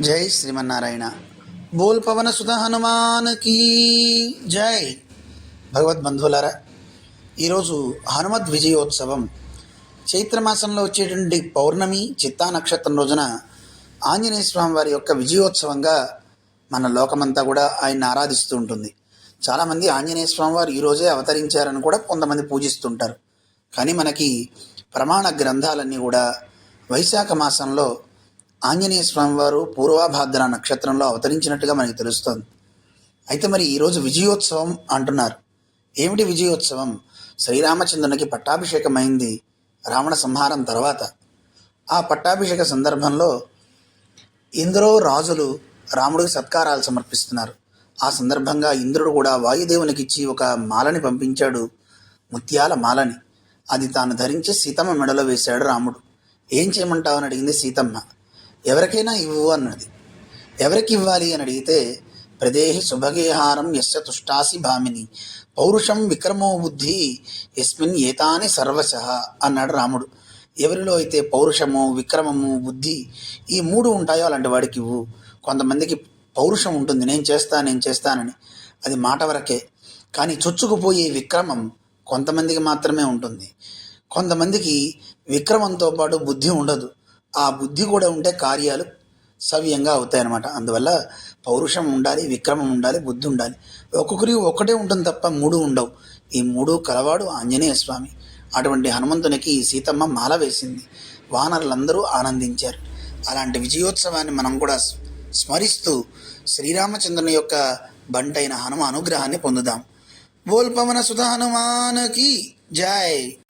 జై శ్రీమన్నారాయణ. బోల్ పవన సుధ హనుమాన్ కీ జై. భగవద్ బంధువులారా ఈరోజు హనుమద్ విజయోత్సవం. చైత్రమాసంలో వచ్చేటువంటి పౌర్ణమి చిత్తా నక్షత్రం రోజున ఆంజనేయ స్వామి వారి యొక్క విజయోత్సవంగా మన లోకమంతా కూడా ఆయన్ని ఆరాధిస్తూ ఉంటుంది. చాలామంది ఆంజనేయ స్వామి వారు ఈరోజే అవతరించారని కూడా కొంతమంది పూజిస్తుంటారు. కానీ మనకి ప్రమాణ గ్రంథాలన్నీ కూడా వైశాఖ మాసంలో ఆంజనేయ స్వామి వారు పూర్వాభాద్ర నక్షత్రంలో అవతరించినట్టుగా మనకి తెలుస్తోంది. అయితే మరి ఈరోజు విజయోత్సవం అంటున్నారు. ఏమిటి విజయోత్సవం? శ్రీరామచంద్రునికి పట్టాభిషేకమైంది రావణ సంహారం తర్వాత. ఆ పట్టాభిషేక సందర్భంలో ఎందరో రాజులు రాముడికి సత్కారాలు సమర్పిస్తున్నారు. ఆ సందర్భంగా ఇంద్రుడు కూడా వాయుదేవునికి ఇచ్చి ఒక మాలని పంపించాడు. ముత్యాల మాలని. అది తాను ధరించి సీతమ్మ మెడలో వేశాడు రాముడు. ఏం చేయమంటావు అని అడిగింది సీతమ్మ. ఎవరికైనా ఇవ్వు అన్నది. ఎవరికి ఇవ్వాలి అని అడిగితే ప్రదేహి శుభగేహారం ఎస్య తుష్టాసి భామిని. పౌరుషం విక్రమో బుద్ధి యస్మిన్ ఏతాని సర్వశ అన్నాడు రాముడు. ఎవరిలో అయితే పౌరుషము విక్రమము బుద్ధి ఈ మూడు ఉంటాయో అలాంటి వాడికి ఇవ్వు. కొంతమందికి పౌరుషం ఉంటుంది నేను చేస్తాను నేను చేస్తానని. అది మాట వరకే. కానీ చొచ్చుకుపోయే విక్రమం కొంతమందికి మాత్రమే ఉంటుంది. కొంతమందికి విక్రమంతో పాటు బుద్ధి ఉండదు. ఆ బుద్ధి కూడా ఉంటే కార్యాలు సవ్యంగా అవుతాయి అన్నమాట అందువల్ల పౌరుషం ఉండాలి విక్రమం ఉండాలి బుద్ధి ఉండాలి. ఒక్కొక్కరికి ఒక్కటే ఉంటుంది తప్ప మూడు ఉండవు. ఈ మూడు కలవాడు ఆంజనేయ స్వామి. అటువంటి హనుమంతునికి సీతమ్మ మాల వేసింది. వానరులందరూ ఆనందించారు. అలాంటి విజయోత్సవాన్ని మనం కూడా స్మరిస్తూ శ్రీరామచంద్రుని యొక్క బంటైన హనుమ అనుగ్రహాన్ని పొందుదాం. బోల్పవన సుధ హనుమానకి జై!